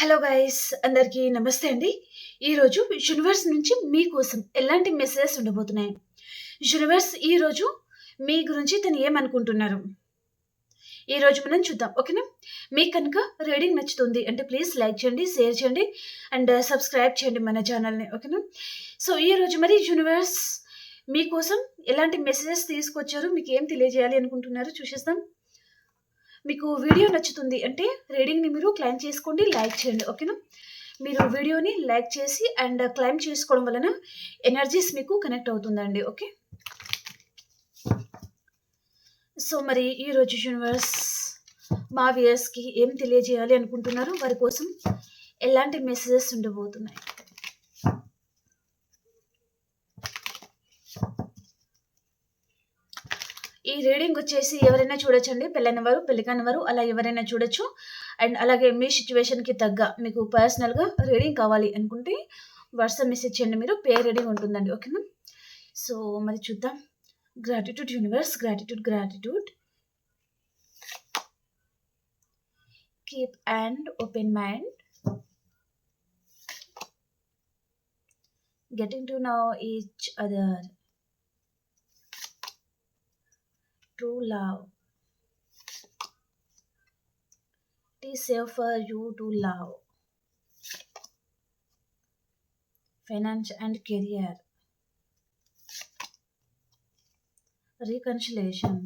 Hello guys అందరికీ నమస్తే అండి. ఈరోజు యూనివర్స్ నుంచి మీకోసం ఎలాంటి మెసేజెస్ ఉండబోతున్నాయి? యూనివర్స్ ఈరోజు మీ గురించి తను ఏమనుకుంటున్నారు? ఈరోజు మనం చూద్దాం ఓకేనా మీకు కనుక రీడింగ్ నచ్చుతుంది అంటే ప్లీజ్ లైక్ చేయండి షేర్ చేయండి అండ్ సబ్స్క్రైబ్ uh, చేయండి మన ఛానల్ని ఓకేనా సో ఈరోజు మరి యూనివర్స్ మీకోసం ఎలాంటి మెసేజెస్ తీసుకొచ్చారు? మీకు ఏం తెలియజేయాలి అనుకుంటున్నారు? చూసేస్తాం మీకు వీడియో నచ్చుతుంది అంటే రీడింగ్ని మీరు క్లైమ్ చేసుకోండి లైక్ చేయండి ఓకేనా? మీరు వీడియోని లైక్ చేసి అండ్ క్లైమ్ చేసుకోవడం వలన ఎనర్జీస్ మీకు కనెక్ట్ అవుతుందండి ఓకే? సో మరి ఈరోజు యూనివర్స్ మా వ్యూయర్స్కి ఏం తెలియజేయాలి అనుకుంటున్నారో? వారి కోసం ఎలాంటి మెసేజెస్ ఉండబోతున్నాయి? రీడింగ్ వచ్చేసి ఎవరైనా చూడొచ్చండి. పెళ్ళైన వారు పెళ్ళి కాని వారు అలా ఎవరైనా చూడొచ్చు. అండ్ అలాగే మీ సిచ్యువేషన్కి తగ్గ మీకు పర్సనల్గా రీడింగ్ కావాలి అనుకుంటే వాట్సాప్ మెసేజ్ చేయండి మీరు. పే రీడింగ్ ఉంటుందండి. ఓకేనా సో మరి చూద్దాం. Gratitude universe gratitude gratitude keep and open mind getting to know each other. True love it is safe for you to love finance and career reconciliation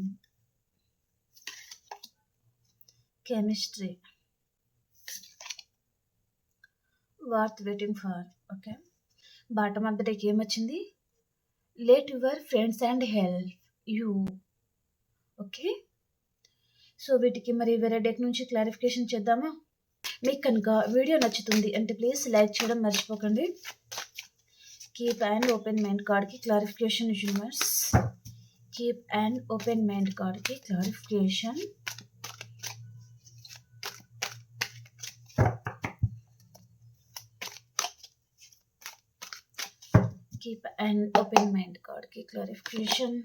chemistry worth waiting for okay bottom of the డేకి ఏమొచ్చింది let your friends and help you okay. So వీటికి మరి వేరే date నుంచి clarification చేద్దామా? మీకు కనుక video నచ్చుతుంది అంటే ప్లీజ్ లైక్ చేయడం మర్చిపోకండి. కీప్ అండ్ ఓపెన్ మైండ్ కార్డ్కి clarification universe keep and open mind కార్డ్కి clarification. Keep and open mind కార్డ్కి క్లారిఫికేషన్.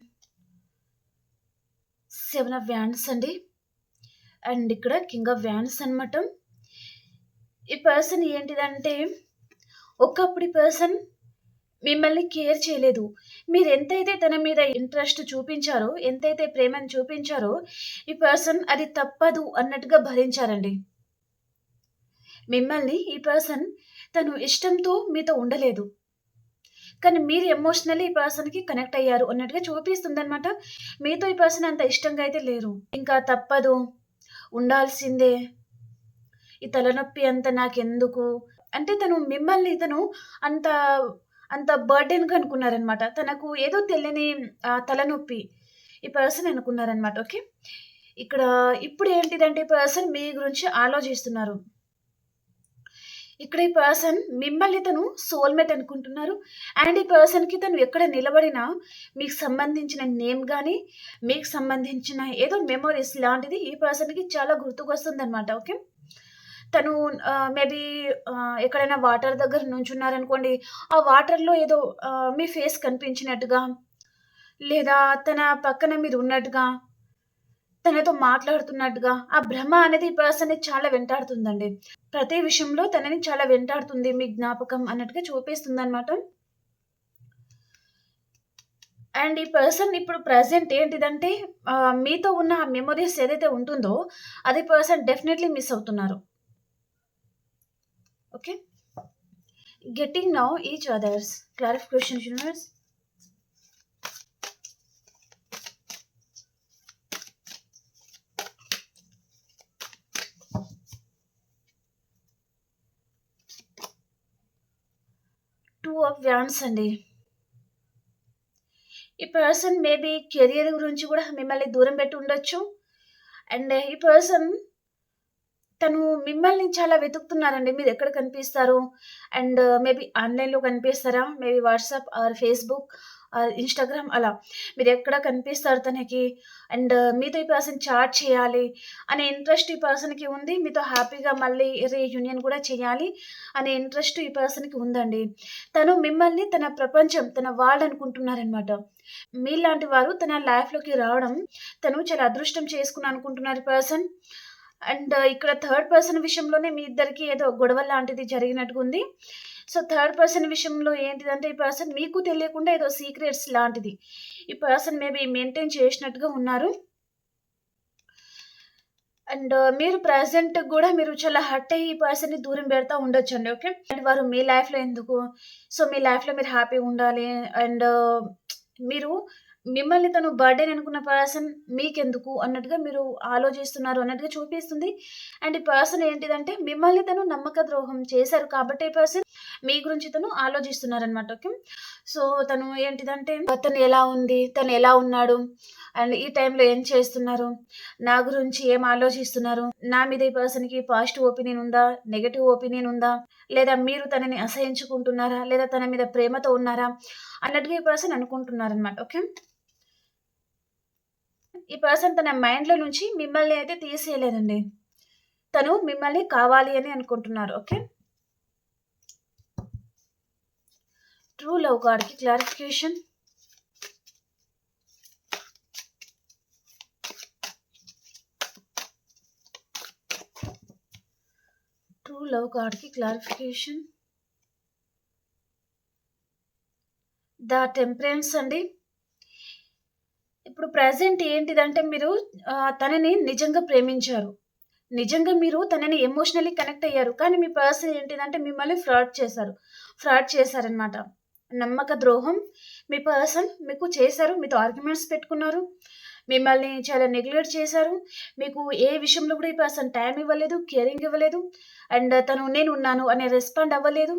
సెవెన్ ఆఫ్ వ్యాన్స్ అండి. అండ్ ఇక్కడ కింగ్ ఆఫ్ వ్యాన్స్ అనమాట ఈ పర్సన్ ఏంటిదంటే ఒకప్పుడు ఈ పర్సన్ మిమ్మల్ని కేర్ చేయలేదు. మీరు ఎంతైతే తన మీద ఇంట్రెస్ట్ చూపించారో ఎంతైతే ప్రేమను చూపించారో ఈ పర్సన్ అది తప్పదు అన్నట్టుగా భరించారండి. మిమ్మల్ని ఈ పర్సన్ తను ఇష్టంతో మీతో ఉండలేదు. కానీ మీరు ఎమోషనల్లీ ఈ పర్సన్కి కనెక్ట్ అయ్యారు అన్నట్టుగా చూపిస్తుంది అనమాట మీతో ఈ పర్సన్ అంత ఇష్టంగా అయితే లేరు. ఇంకా తప్పదు. ఉండాల్సిందే. ఈ తలనొప్పి అంత నాకెందుకు? అంటే తను మిమ్మల్ని తను అంత అంత బర్డెన్గా అనుకున్నారనమాట తనకు ఏదో తెలియని తలనొప్పి ఈ పర్సన్ అనుకున్నారనమాట ఓకే? ఇక్కడ ఇప్పుడు ఏంటిదంటే ఈ పర్సన్ మీ గురించి ఆలోచిస్తున్నారు. ఇక్కడ ఈ పర్సన్ మిమ్మల్ని తను సోల్మేట్ అనుకుంటున్నారు. అండ్ ఈ పర్సన్కి తను ఎక్కడ నిలబడినా మీకు సంబంధించిన నేమ్ కానీ మీకు సంబంధించిన ఏదో మెమొరీస్ లాంటిది ఈ పర్సన్కి చాలా గుర్తుకొస్తుంది అనమాట ఓకే తను మేబీ ఎక్కడైనా వాటర్ దగ్గర నుంచున్నారనుకోండి ఆ వాటర్లో ఏదో మీ ఫేస్ కనిపించినట్టుగా లేదా తన పక్కన మీరు ఉన్నట్టుగా తనతో మాట్లాడుతున్నట్టుగా ఆ భ్రమ అనేది ఈ పర్సన్ని చాలా వెంటాడుతుందండి. ప్రతి విషయంలో తనని చాలా వెంటాడుతుంది మీ జ్ఞాపకం అన్నట్టుగా చూపిస్తుంది అనమాట అండ్ ఈ పర్సన్ ఇప్పుడు ప్రజెంట్ ఏంటిదంటే మీతో ఉన్న ఆ మెమొరీస్ ఏదైతే ఉంటుందో అది పర్సన్ డెఫినెట్లీ మిస్ అవుతున్నారు. Okay? Getting now each others clarification universe two of wands అండి. ఈ పర్సన్ మేబీ కెరియర్ గురించి కూడా మిమ్మల్ని దూరం పెట్టి ఉండొచ్చు. అండ్ ఈ పర్సన్ తను మిమ్మల్ని చాలా వెతుకుతున్నారండి. మీరు ఎక్కడ కనిపిస్తారు? అండ్ మేబీ ఆన్లైన్లో కనిపిస్తారా? Maybe WhatsApp or Facebook Instagram అలా. మీరు ఎక్కడ కనిపిస్తారు తనకి? అండ్ మీతో ఈ పర్సన్ చాట్ చేయాలి అనే ఇంట్రెస్ట్ ఈ పర్సన్కి ఉంది. మీతో హ్యాపీగా మళ్ళీ రీయూనియన్ కూడా చేయాలి అనే ఇంట్రెస్ట్ ఈ పర్సన్కి ఉందండి. తను మిమ్మల్ని తన ప్రపంచం తన వాళ్ళు అనుకుంటున్నారనమాట మీలాంటి వారు తన లైఫ్లోకి రావడం తను చాలా అదృష్టం చేసుకుని అనుకుంటున్నారు పర్సన్ అండ్ ఇక్కడ థర్డ్ పర్సన్ విషయంలోనే మీ ఇద్దరికి ఏదో గొడవ లాంటిది జరిగినట్టుగా ఉంది సో థర్డ్ పర్సన్ విషయంలో ఏంటిదంటే ఈ పర్సన్ మీకు తెలియకుండా ఏదో సీక్రెట్స్ లాంటిది. ఈ పర్సన్ మేబీ మెయింటైన్ చేసినట్టుగా ఉన్నారు. అండ్ uh, మీరు ప్రజెంట్ కూడా మీరు చాలా హర్ట్ అయ్యి ఈ పర్సన్ని దూరం పెడతా ఉండొచ్చు అండి ఓకే అండ్ వారు మీ లైఫ్లో ఎందుకు? సో మీ లైఫ్లో మీరు హ్యాపీగా ఉండాలి. అండ్ uh, మీరు మిమ్మల్ని తను బర్త్డే అనుకున్న పర్సన్ మీకెందుకు అన్నట్టుగా మీరు ఆలోచిస్తున్నారు అన్నట్టుగా చూపిస్తుంది. అండ్ ఈ పర్సన్ ఏంటిదంటే మిమ్మల్ని తను నమ్మక ద్రోహం చేశారు కాబట్టి ఈ పర్సన్ మీ గురించి తను ఆలోచిస్తున్నారు అనమాట ఓకే? సో తను ఏంటిదంటే తను ఎలా ఉంది తను ఎలా ఉన్నాడు అండ్ ఈ టైంలో ఏం చేస్తున్నారు నా గురించి ఏం ఆలోచిస్తున్నారు నా మీద ఈ పర్సన్కి పాజిటివ్ ఒపీనియన్ ఉందా నెగటివ్ ఒపీనియన్ ఉందా లేదా మీరు తనని అసహించుకుంటున్నారా లేదా తన మీద ప్రేమతో ఉన్నారా అన్నట్టుగా ఈ పర్సన్ అనుకుంటున్నారనమాట ఓకే? ఈ పర్సన్ తన మైండ్లో నుంచి మిమ్మల్ని అయితే తీసేయలేదండి. తను మిమ్మల్ని కావాలి అని అనుకుంటున్నారు ఓకే? ట్రూ లవ్ కార్డ్కి క్లారిఫికేషన్ ట్రూ లవ్ కార్డ్కి క్లారిఫికేషన్ ద టెంపరెన్స్ అండి. ఇప్పుడు ప్రజెంట్ ఏంటిదంటే మీరు తనని నిజంగా ప్రేమించారు. నిజంగా మీరు తనని ఎమోషనల్లీ కనెక్ట్ అయ్యారు. కానీ మీ పర్సన్ ఏంటిదంటే మిమ్మల్ని ఫ్రాడ్ చేశారు. ఫ్రాడ్ చేశారనమాట నమ్మక ద్రోహం. మీ పర్సన్ మీకు చేశారు మీతో ఆర్గ్యుమెంట్స్ పెట్టుకున్నారు. మిమ్మల్ని చాలా నెగ్లెక్ట్ చేశారు. మీకు ఏ విషయంలో కూడా ఈ పర్సన్ టైం ఇవ్వలేదు కేరింగ్ ఇవ్వలేదు. అండ్ తను నేను ఉన్నాను అనే రెస్పాండ్ అవ్వలేదు.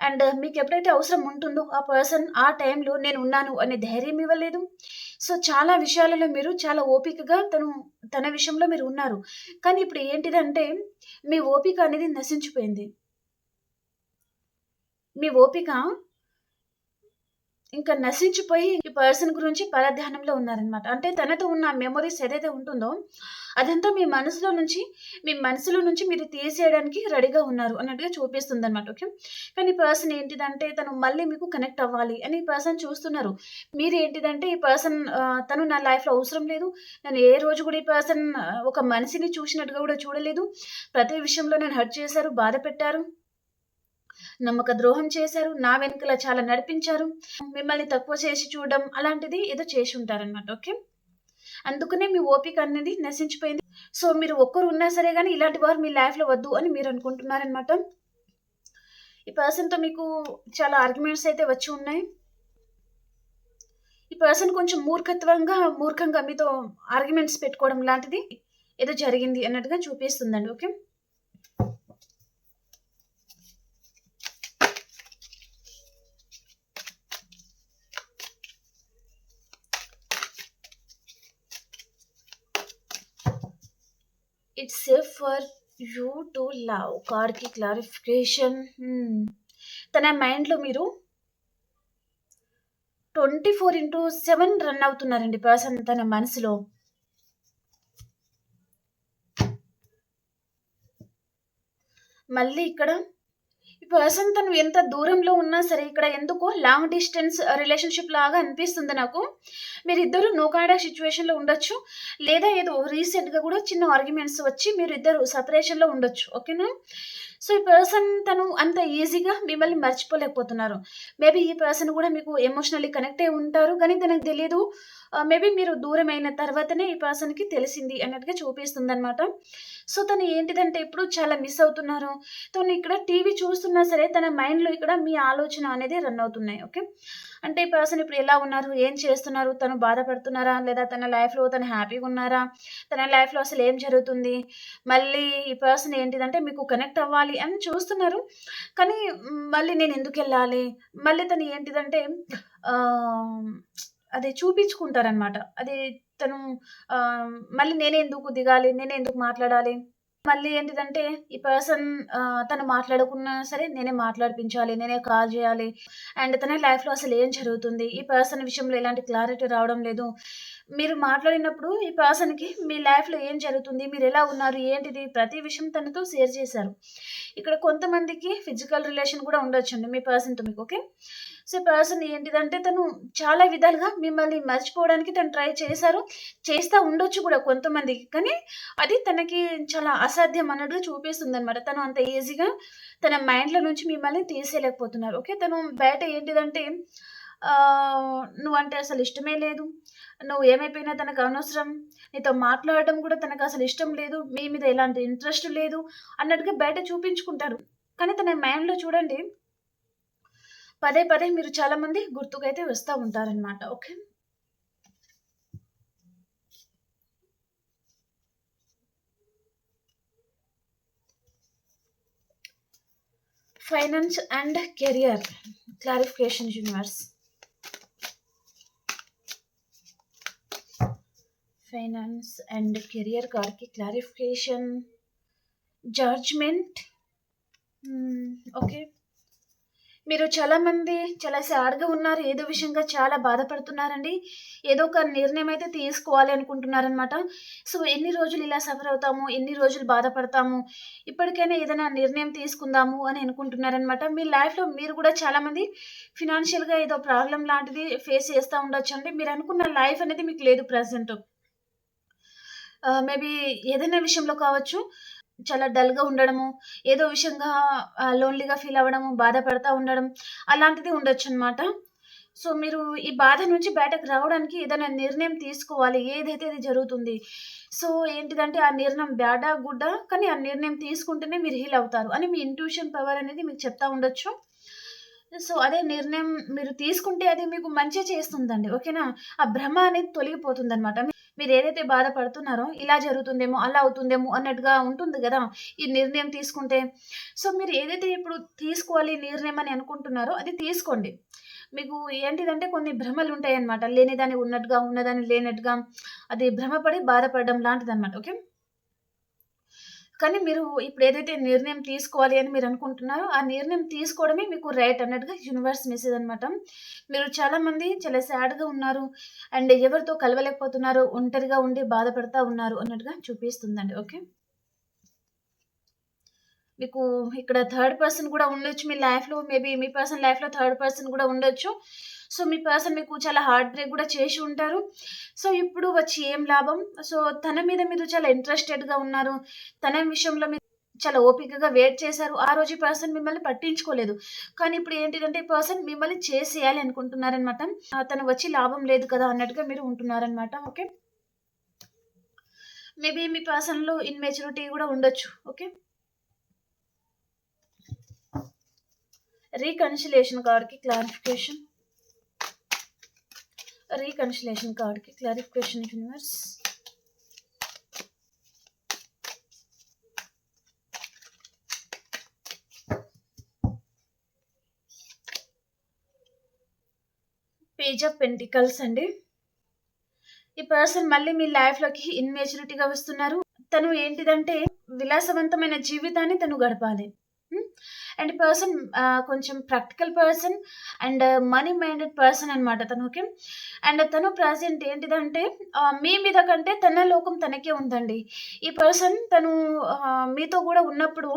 అండ్ మీకు ఎప్పుడైతే అవసరం ఉంటుందో ఆ పర్సన్ ఆ టైంలో నేను ఉన్నాను అనే ధైర్యం ఇవ్వలేదు. సో చాలా విషయాలలో మీరు చాలా ఓపికగా తను తన విషయంలో మీరు ఉన్నారు. కానీ ఇప్పుడు ఏంటిదంటే మీ ఓపిక అనేది నశించిపోయింది. మీ ఓపిక ఇంకా నశించిపోయి ఈ పర్సన్ గురించి పరధ్యానంలో ఉన్నారనమాట అంటే తనతో ఉన్న మెమొరీస్ ఏదైతే ఉంటుందో అదంతా మీ మనసులో నుంచి మీ మనసులో నుంచి మీరు తీసేయడానికి రెడీగా ఉన్నారు అన్నట్టుగా చూపిస్తుంది అనమాట ఓకే? కానీ ఈ పర్సన్ ఏంటిదంటే తను మళ్ళీ మీకు కనెక్ట్ అవ్వాలి అని ఈ పర్సన్ చూస్తున్నారు. మీరు ఏంటిదంటే ఈ పర్సన్ తను నా లైఫ్లో అవసరం లేదు. నేను ఏ రోజు కూడా ఈ పర్సన్ ఒక మనిషిని చూసినట్టుగా కూడా చూడలేదు. ప్రతి విషయంలో నేను హర్ట్ చేశారు బాధ పెట్టారు. నమ్మక ద్రోహం చేశారు నా వెనుకల చాలా నడిపించారు. మిమ్మల్ని తక్కువ చేసి చూడడం అలాంటిది ఏదో చేసి ఉంటారనమాట ఓకే? అందుకనే మీ ఓపిక అనేది నశించిపోయింది. సో మీరు ఒక్కరు ఉన్నా సరే కానీ ఇలాంటి వారు మీ లైఫ్లో వద్దు అని మీరు అనుకుంటున్నారనమాట ఈ పర్సన్తో మీకు చాలా ఆర్గ్యుమెంట్స్ అయితే వచ్చి ఉన్నాయి. ఈ పర్సన్ కొంచెం మూర్ఖత్వంగా మూర్ఖంగా మీతో ఆర్గ్యుమెంట్స్ పెట్టుకోవడం లాంటిది ఏదో జరిగింది అన్నట్టుగా చూపిస్తుందండి okay? It's safe for you to love కార్డ్కి క్లారిఫికేషన్ తన మైండ్లో మీరు twenty four into seven run అవుతున్నారండి person తన మనసులో. మళ్ళీ ఇక్కడ పర్సన్ తను ఎంత దూరంలో ఉన్నా సరే ఇక్కడ ఎందుకో లాంగ్ డిస్టెన్స్ రిలేషన్షిప్ లాగా అనిపిస్తుంది నాకు. మీరిద్దరు నోకాడా సిచ్యువేషన్లో ఉండొచ్చు. లేదా ఏదో రీసెంట్గా కూడా చిన్న ఆర్గ్యుమెంట్స్ వచ్చి మీరు ఇద్దరు సపరేషన్లో ఉండొచ్చు. ఓకేనా సో ఈ పర్సన్ తను అంత ఈజీగా మిమ్మల్ని మర్చిపోలేకపోతున్నారు. మేబీ ఈ పర్సన్ కూడా మీకు ఎమోషనల్లీ కనెక్ట్ అయి ఉంటారు. కానీ తనకు తెలియదు మేబీ uh, మీరు దూరం అయిన తర్వాతనే ఈ పర్సన్కి తెలిసింది అన్నట్టుగా చూపిస్తుంది అనమాట సో తను ఏంటిదంటే ఇప్పుడు చాలా మిస్ అవుతున్నారు. తను ఇక్కడ టీవీ చూస్తున్నా సరే తన మైండ్లో ఇక్కడ మీ ఆలోచన అనేది రన్ అవుతున్నాయి. ఓకే అంటే ఈ పర్సన్ ఇప్పుడు ఎలా ఉన్నారు? ఏం చేస్తున్నారు? తను బాధపడుతున్నారా? లేదా తన లైఫ్లో తను హ్యాపీగా ఉన్నారా? తన లైఫ్లో అసలు ఏం జరుగుతుంది? మళ్ళీ ఈ పర్సన్ ఏంటిదంటే మీకు కనెక్ట్ అవ్వాలి అని చూస్తున్నారు. కానీ మళ్ళీ నేను ఎందుకు వెళ్ళాలి? మళ్ళీ తను ఏంటిదంటే అది చూపించుకుంటారనమాట అది తను మళ్ళీ నేనే ఎందుకు దిగాలి? నేనే ఎందుకు మాట్లాడాలి? మళ్ళీ ఏంటిదంటే ఈ పర్సన్ తను మాట్లాడకున్నా సరే నేనే మాట్లాడిపించాలి నేనే కాల్ చేయాలి అండ్ తన లైఫ్లో అసలు ఏం జరుగుతుంది ఈ పర్సన్ విషయంలో ఎలాంటి క్లారిటీ రావడం లేదు మీరు మాట్లాడినప్పుడు ఈ పర్సన్‌కి మీ లైఫ్‌లో ఏం జరుగుతుంది? మీరు ఎలా ఉన్నారు? ఏంటిది? ప్రతి విషయం తనతో షేర్ చేశారు. ఇక్కడ కొంతమందికి ఫిజికల్ రిలేషన్ కూడా ఉండొచ్చండి మీ పర్సన్‌తో మీకు. ఓకే. సో, పర్సన్ ఏంటిదంటే తను చాలా విధాలుగా మిమ్మల్ని మర్చిపోవడానికి తను ట్రై చేశారు. చేస్తూ ఉండొచ్చు కూడా కొంతమందికి. కానీ అది తనకి చాలా అసాధ్యం అన్నట్టుగా చూపిస్తుంది అనమాట తను అంత ఈజీగా తన మైండ్‌లో నుంచి మిమ్మల్ని తీసేయలేకపోతున్నారు. ఓకే. తను బయట ఏంటిదంటే నువ్వంటే అసలు ఇష్టమే లేదు. నువ్వు ఏమైపోయినా తనకు అనవసరం. నీతో మాట్లాడడం కూడా తనకు అసలు ఇష్టం లేదు. మీ మీద ఎలాంటి ఇంట్రెస్ట్ లేదు అన్నట్టుగా బయట చూపించుకుంటారు. కానీ తన మైండ్‌లో చూడండి పదే పదే మీరు చాలామంది గుర్తుకైతే వస్తూ ఉంటారనమాట. Okay. Finance and career clarification universe. Finance and career కార్కి క్లారిఫికేషన్, జడ్జ్‌మెంట్. ఓకే. మీరు చాలామంది చాలా సాడ్‌గా ఉన్నారు. ఏదో విషయంగా చాలా బాధపడుతున్నారండి. ఏదో ఒక నిర్ణయం అయితే తీసుకోవాలి అనుకుంటున్నారనమాట. సో, ఎన్ని రోజులు ఇలా సఫర్ అవుతాము? ఎన్ని రోజులు బాధపడతాము? ఇప్పటికైనా ఏదైనా నిర్ణయం తీసుకుందాము అని అనుకుంటున్నారనమాట. మీ లైఫ్‌లో మీరు కూడా చాలామంది ఫినాన్షియల్‌గా ఏదో ప్రాబ్లం లాంటిది ఫేస్ చేస్తూ ఉండవచ్చు అండి మీరు అనుకున్న లైఫ్ అనేది మీకు లేదు ప్రజెంట్ మేబీ ఏదైనా విషయంలో కావచ్చు. చాలా డల్‌గా ఉండడము, ఏదో విషయంగా లోన్‌లీగా ఫీల్ అవ్వడము, బాధపడతా ఉండడం అలాంటిది ఉండొచ్చనమాట. సో, మీరు ఈ బాధ నుంచి బయటకు రావడానికి ఏదైనా నిర్ణయం తీసుకోవాలి. ఏదైతే అది జరుగుతుంది. సో, ఏంటిదంటే ఆ నిర్ణయం బ్యాడా? గుడ్డా? కానీ ఆ నిర్ణయం తీసుకుంటేనే మీరు హీల్ అవుతారు అని మీ ఇంట్యూషన్ పవర్ అనేది మీకు చెప్తా ఉండొచ్చు. సో, అదే నిర్ణయం మీరు తీసుకుంటే అది మీకు మంచి చేస్తుందండి. ఓకేనా? ఆ భ్రమ అనేది మీరు ఏదైతే బాధపడుతున్నారో ఇలా జరుగుతుందేమో, అలా అవుతుందేమో అన్నట్టుగా ఉంటుంది కదా ఈ నిర్ణయం తీసుకుంటే. సో, మీరు ఏదైతే ఇప్పుడు తీసుకోవాలి నిర్ణయం అని అనుకుంటున్నారో అది తీసుకోండి. మీకు ఏంటిదంటే కొన్ని భ్రమలు ఉంటాయి అన్నమాట లేనిదాన్ని ఉన్నట్టుగా, ఉన్నదాన్ని లేనట్టుగా అది భ్రమపడి బాధపడడం లాంటిదనమాట. ఓకే. కానీ మీరు ఇప్పుడు ఏదైతే నిర్ణయం తీసుకోవాలి అని మీరు అనుకుంటున్నారో, ఆ నిర్ణయం తీసుకోవడమే మీకు రైట్ అన్నట్టుగా యూనివర్స్ మెసేజ్ అనమాట. మీరు చాలామంది చాలా సాడ్‌గా ఉన్నారు. అండ్ ఎవరితో కలవలేకపోతున్నారు. ఒంటరిగా ఉండి బాధపడతా ఉన్నారు అన్నట్టుగా చూపిస్తుందండి. ఓకే. మీకు ఇక్కడ థర్డ్ పర్సన్ కూడా ఉండొచ్చు మీ లైఫ్‌లో. మేబీ మీ పర్సన్ లైఫ్‌లో థర్డ్ పర్సన్ కూడా ఉండొచ్చు. సో, మీ పర్సన్ మీకు చాలా హార్ట్ బ్రేక్ కూడా చేసి ఉంటారు. సో, ఇప్పుడు వచ్చి ఏం లాభం? సో, తన మీద మీరు చాలా ఇంట్రెస్టెడ్‌గా ఉన్నారు. తన విషయంలో మీరు చాలా ఓపికగా వెయిట్ చేశారు. ఆ రోజు పర్సన్ మిమ్మల్ని పట్టించుకోలేదు. కానీ ఇప్పుడు ఏంటిదంటే పర్సన్ మిమ్మల్ని చేసేయాలి అనుకుంటున్నారనమాట. తను వచ్చి లాభం లేదు కదా! అన్నట్టుగా మీరు ఉంటున్నారనమాట. ఓకే. మేబీ మీ పర్సన్‌లో ఇన్మెచ్యూరిటీ కూడా ఉండొచ్చు. ఓకే. రీకన్సిలేషన్ కార్డ్‌కి క్లారిఫికేషన్. రీకన్సిలేషన్ కార్డ్‌కి clarification universe. Page of pentacles అండి. ఈ పర్సన్ మళ్ళీ మీ లైఫ్‌లోకి ఇన్మెచ్యూరిటీగా వస్తున్నారు. తను ఏంటిదంటే విలాసవంతమైన జీవితాన్ని తను గడపాలి. అండ్ పర్సన్ uh, కొంచెం practical person and money minded person అనమాట తను. ఓకే. అండ్ తను ప్రజెంట్ ఏంటిదంటే మీ మీద కంటే తన లోకం తనకే ఉందండి. ఈ పర్సన్ తను మీతో కూడా ఉన్నప్పుడు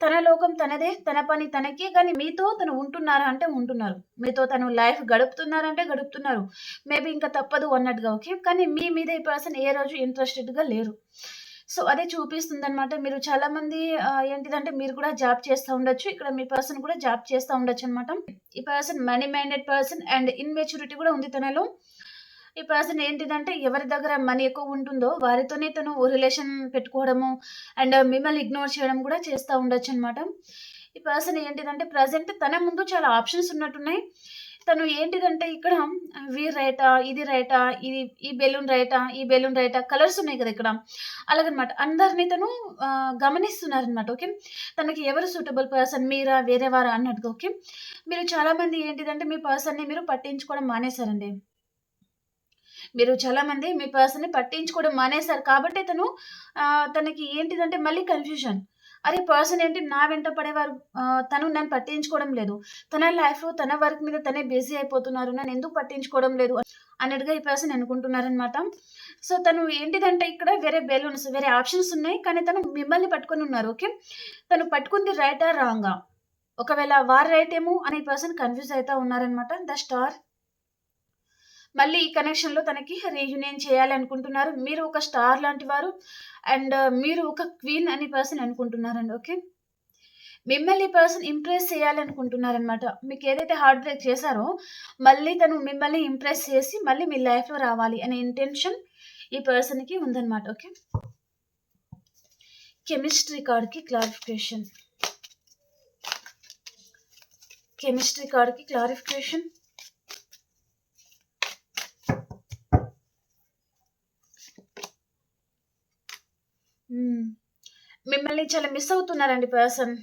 తన లోకం తనదే. తన పని తనకే. కానీ మీతో తను ఉంటున్నారా అంటే ఉంటున్నారు. మీతో తను లైఫ్ గడుపుతున్నారంటే గడుపుతున్నారు. మేబీ ఇంకా తప్పదు అన్నట్టుగా. ఓకే. కానీ మీ మీద ఈ పర్సన్ ఏ రోజు ఇంట్రెస్టెడ్‌గా లేరు. సో, అదే చూపిస్తుందనమాట. మీరు చాలామంది మంది ఏంటిదంటే మీరు కూడా జాబ్ చేస్తూ ఉండొచ్చు. ఇక్కడ మీ పర్సన్ కూడా జాబ్ చేస్తూ ఉండొచ్చు అనమాట ఈ person money minded person and immaturity కూడా ఉంది తనలో. ఈ పర్సన్ ఏంటిదంటే ఎవరి దగ్గర మనీ ఎక్కువ ఉంటుందో వారితోనే తను రిలేషన్ పెట్టుకోవడము అండ్ మిమ్మల్ని ఇగ్నోర్ చేయడం కూడా చేస్తూ ఉండొచ్చు అనమాట ఈ పర్సన్ ఏంటిదంటే ప్రజెంట్ తన ముందు చాలా ఆప్షన్స్ ఉన్నట్టున్నాయి. తను ఏంటిదంటే ఇక్కడ వీ రైటా? ఇది రైటా? ఇది ఈ బెలూన్ రైటా? ఈ బెలూన్ రైటా? కలర్స్ ఉన్నాయి కదా! ఇక్కడ. అలాగనమాట. అందరిని తను గమనిస్తున్నారు గమనిస్తున్నారనమాట. ఓకే. తనకి ఎవరు సూటబుల్ పర్సన్ మీరా? వేరే వారా? అన్నట్టుగా. ఓకే. మీరు చాలామంది ఏంటిదంటే మీ పర్సన్‌ని మీరు పట్టించుకోవడం మానేశారండి. మీరు చాలామంది మీ పర్సన్‌ని పట్టించుకోవడం మానేశారు. కాబట్టి తను తనకి ఏంటిదంటే మళ్ళీ కన్‌ఫ్యూజన్. అరే! పర్సన్ ఏంటి? నా వెంట పడేవారు. తను నన్ను పట్టించుకోవడం లేదు. తన లైఫ్‌లో తన వర్క్ మీద తనే బిజీ అయిపోతున్నారు. నన్నెందుకు పట్టించుకోవడం లేదు? అన్నట్టుగా ఈ పర్సన్ అనుకుంటున్నారనమాట సో తను ఏంటిదంటే ఇక్కడ వేరే బెలూన్స్ వేరే ఆప్షన్స్ ఉన్నాయి. కానీ తను మిమ్మల్ని పట్టుకొని ఉన్నారు ఓకే తను పట్టుకుంది రైటా రాంగా ఒకవేళ వారు రైట్ ఏమో అనే పర్సన్ కన్ఫ్యూజ్ అవుతా ఉన్నారనమాట ద స్టార్ మళ్ళీ ఈ కనెక్షన్లో తనకి రీయూనియన్ చేయాలి అనుకుంటున్నారు. మీరు ఒక స్టార్ లాంటి వారు అండ్ uh, మీరు ఒక క్వీన్ అని పర్సన్ అనుకుంటున్నారండి ఓకే మిమ్మల్ని పర్సన్ ఇంప్రెస్ చేయాలనుకుంటున్నారనమాట మీకు ఏదైతే హార్ట్ బ్రేక్ చేశారో మళ్ళీ తను మిమ్మల్ని ఇంప్రెస్ చేసి మళ్ళీ మీ లైఫ్లో రావాలి అనే ఇంటెన్షన్ ఈ పర్సన్కి ఉందన్నమాట ఓకే కెమిస్ట్రీ కార్డ్కి క్లారిఫికేషన్ కెమిస్ట్రీ కార్డ్కి క్లారిఫికేషన్ మిమ్మల్ని చాలా మిస్ అవుతున్నారండి పర్సన్.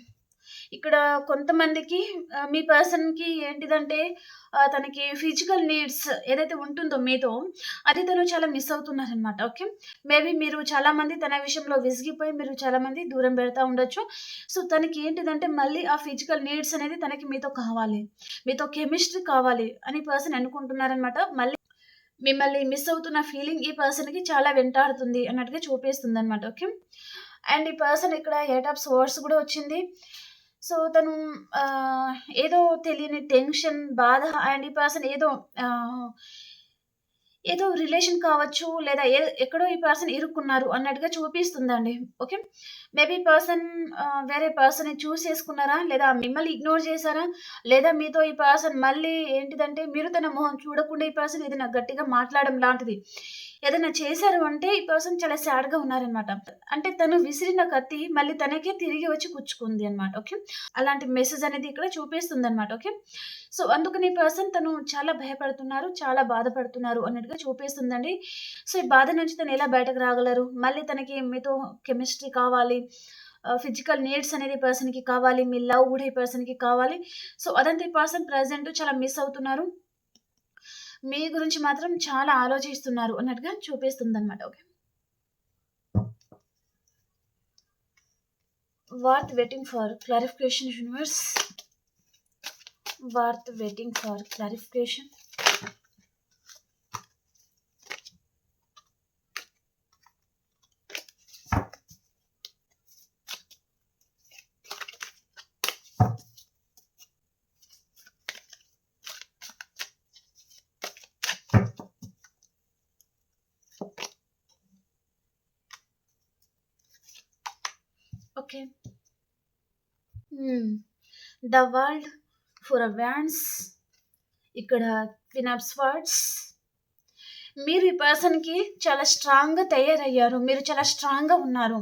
ఇక్కడ కొంతమందికి మీ పర్సన్కి ఏంటిదంటే తనకి ఫిజికల్ నీడ్స్ ఏదైతే ఉంటుందో మీతో అది తను చాలా మిస్ అవుతున్నారనమాట ఓకే? మేబీ మీరు చాలామంది తన విషయంలో విసిగిపోయి మీరు చాలామంది దూరం పెడతా ఉండొచ్చు. సో తనకి ఏంటిదంటే మళ్ళీ ఆ ఫిజికల్ నీడ్స్ అనేది తనకి మీతో కావాలి. మీతో కెమిస్ట్రీ కావాలి అని పర్సన్ అనుకుంటున్నారనమాట. మళ్ళీ మిమ్మల్ని మిస్ అవుతున్న ఫీలింగ్ ఈ పర్సన్కి చాలా వెంటాడుతుంది అన్నట్టుగా చూపిస్తుంది అనమాట ఓకే అండ్ ఈ పర్సన్ ఇక్కడ ఎయిట్ ఆఫ్ సోర్స్ కూడా వచ్చింది. సో తను ఏదో తెలియని టెన్షన్ బాధ అండ్ ఈ పర్సన్ ఏదో ఏదో రిలేషన్ కావచ్చు లేదా ఏ ఎక్కడో ఈ పర్సన్ ఇరుక్కున్నారు అన్నట్టుగా చూపిస్తుందండి. ఓకే? మేబీ పర్సన్ వేరే పర్సన్ చూస్ చేసుకున్నారా? లేదా మిమ్మల్ని ఇగ్నోర్ చేశారా? లేదా మీతో ఈ పర్సన్ మళ్ళీ ఏంటిదంటే మీరు తన మొహం చూడకుండా ఈ పర్సన్ ఏదైనా గట్టిగా మాట్లాడడం లాంటిది. ఏదైనా చేశారు అంటే ఈ పర్సన్ చాలా సాడ్గా ఉన్నారనమాట అంటే తను విసిరిన కత్తి మళ్ళీ తనకే తిరిగి వచ్చి కుచ్చుకుంది అనమాట ఓకే? అలాంటి మెసేజ్ అనేది ఇక్కడ చూపిస్తుంది అనమాట ఓకే? సో అందుకని ఈ పర్సన్ తను చాలా భయపడుతున్నారు చాలా బాధపడుతున్నారు అన్నట్టుగా చూపిస్తుందండి. సో ఈ బాధ నుంచి తను ఎలా బయటకు రాగలరు? మళ్ళీ తనకి మీతో కెమిస్ట్రీ కావాలి ఫిజికల్ నీడ్స్ అనేది పర్సన్కి కావాలి మీ లవ్ కూడా ఈ పర్సన్కి కావాలి. సో అదంతా ఈ పర్సన్ ప్రజెంట్ చాలా మిస్ అవుతున్నారు. మీ గురించి మాత్రం చాలా ఆలోచిస్తున్నారు అన్నట్టుగా చూపిస్తుంది అనమాట okay? Worth waiting for clarification universe? Worth waiting for clarification? Okay. The world for a ఇక్కడ క్వీన్ వర్డ్స్ మీరు ఈ పర్సన్కి చాలా స్ట్రాంగ్గా తయారయ్యారు. మీరు చాలా స్ట్రాంగ్గా ఉన్నారు.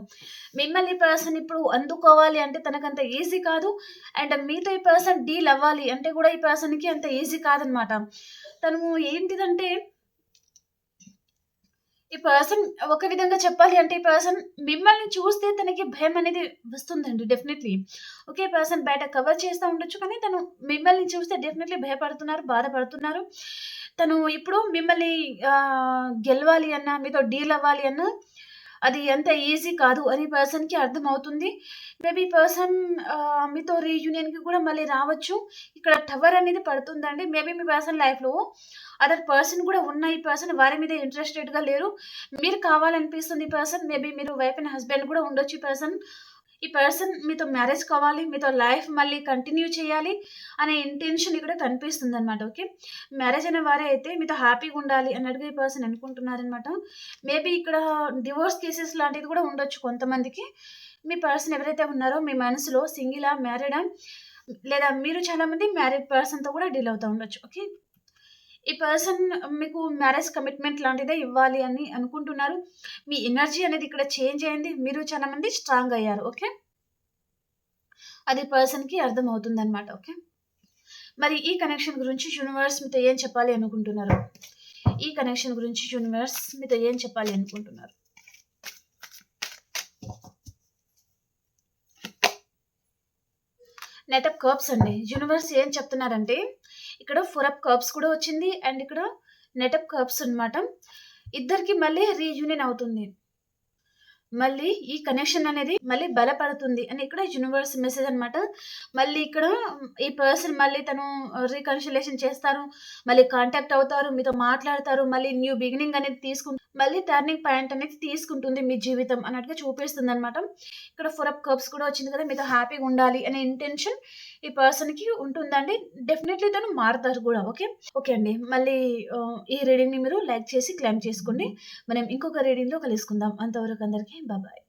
మిమ్మల్ని ఈ పర్సన్ ఇప్పుడు అందుకోవాలి అంటే తనకంత ఈజీ కాదు. అండ్ మీతో ఈ పర్సన్ డీల్ అవ్వాలి అంటే కూడా ఈ పర్సన్కి అంత ఈజీ కాదనమాట. తను ఏంటిదంటే ఈ పర్సన్ ఒక విధంగా చెప్పాలి అంటే ఈ పర్సన్ మిమ్మల్ని చూస్తే తనకి భయం అనేది వస్తుందండి డెఫినెట్లీ ఒకే పర్సన్ బయట కవర్ చేస్తూ ఉండొచ్చు కానీ తను మిమ్మల్ని చూస్తే డెఫినెట్లీ భయపడుతున్నారు బాధపడుతున్నారు. తను ఇప్పుడు మిమ్మల్ని గెలవాలి అన్నా మీతో డీల్ అవ్వాలి అన్నా అది ఎంత ఈజీ కాదు అని పర్సన్కి అర్థమవుతుంది. మేబీ పర్సన్ మీతో రీయూనియన్కి కూడా మళ్ళీ రావచ్చు. ఇక్కడ టవర్ అనేది పడుతుందండి. మేబీ మీ పర్సన్ లైఫ్లో అదర్ పర్సన్ కూడా ఉన్న ఈ పర్సన్ వారి మీద ఇంట్రెస్టెడ్గా లేరు. మీరు కావాలనిపిస్తుంది పర్సన్ మేబీ మీరు వైఫ్ అండ్ హస్బెండ్ కూడా ఉండొచ్చు పర్సన్ ఈ పర్సన్ మీతో మ్యారేజ్ కావాలి మీతో లైఫ్ మళ్ళీ కంటిన్యూ చేయాలి అనే ఇంటెన్షన్ ఇక్కడ కనిపిస్తుంది అనమాట ఓకే మ్యారేజ్ అయిన వారే అయితే మీతో హ్యాపీగా ఉండాలి అన్నట్టుగా ఈ పర్సన్ అనుకుంటున్నారనమాట మేబీ ఇక్కడ డివోర్స్ కేసెస్ లాంటిది కూడా ఉండొచ్చు కొంతమందికి. మీ పర్సన్ ఎవరైతే ఉన్నారో మీ మనసులో సింగిలా మ్యారీడా లేదా మీరు చాలామంది మ్యారీడ్ పర్సన్తో కూడా డీల్ అవుతూ ఉండొచ్చు ఓకే ఈ పర్సన్ మీకు మ్యారేజ్ కమిట్మెంట్ లాంటిదే ఇవ్వాలి అని అనుకుంటున్నారు. మీ ఎనర్జీ అనేది ఇక్కడ చేంజ్ అయింది. మీరు చాలా మంది స్ట్రాంగ్ అయ్యారు. ఓకే అది పర్సన్కి అర్థమవుతుంది అనమాట ఓకే మరి ఈ కనెక్షన్ గురించి యూనివర్స్ మీతో ఏం చెప్పాలి అనుకుంటున్నారు? ఈ కనెక్షన్ గురించి యూనివర్స్ మీతో ఏం చెప్పాలి అనుకుంటున్నారు? నెట్ ఆఫ్ కర్బ్స్ అండి. యూనివర్స్ ఏం చెప్తున్నారంటే ఇక్కడ ఫోర్ అప్ కర్బ్స్ కూడా వచ్చింది అండ్ ఇక్కడ నెటప్ కర్బ్స్ అనమాట ఇద్దరికి మళ్ళీ రీయూనియన్ అవుతుంది మళ్ళీ ఈ కనెక్షన్ అనేది మళ్ళీ బలపడుతుంది అని ఇక్కడ యూనివర్స్ మెసేజ్ అనమాట మళ్ళీ ఇక్కడ ఈ పర్సన్ మళ్ళీ తను రీకన్సిలేషన్ చేస్తారు. మళ్ళీ కాంటాక్ట్ అవుతారు. మీతో మాట్లాడతారు. మళ్ళీ న్యూ బిగినింగ్ అనేది తీసుకుంటారు మళ్ళీ టర్నింగ్ పాయింట్ అనేది తీసుకుంటుంది మీ జీవితం అన్నట్టుగా చూపిస్తుంది అనమాట ఇక్కడ ఫోర్ అప్ కప్స్ కూడా వచ్చింది కదా! మీతో హ్యాపీగా ఉండాలి అనే ఇంటెన్షన్ ఈ పర్సన్‌కి ఉంటుందండి. డెఫినెట్లీ తను మారుతారు కూడా. ఓకే. ఓకే అండి. మళ్ళీ ఈ రీడింగ్‌ని మీరు లైక్ చేసి క్లెయిమ్ చేసుకోండి. మనం ఇంకొక రీడింగ్‌లో కలుసుకుందాం. అంతవరకు అందరికి బాబాయ్.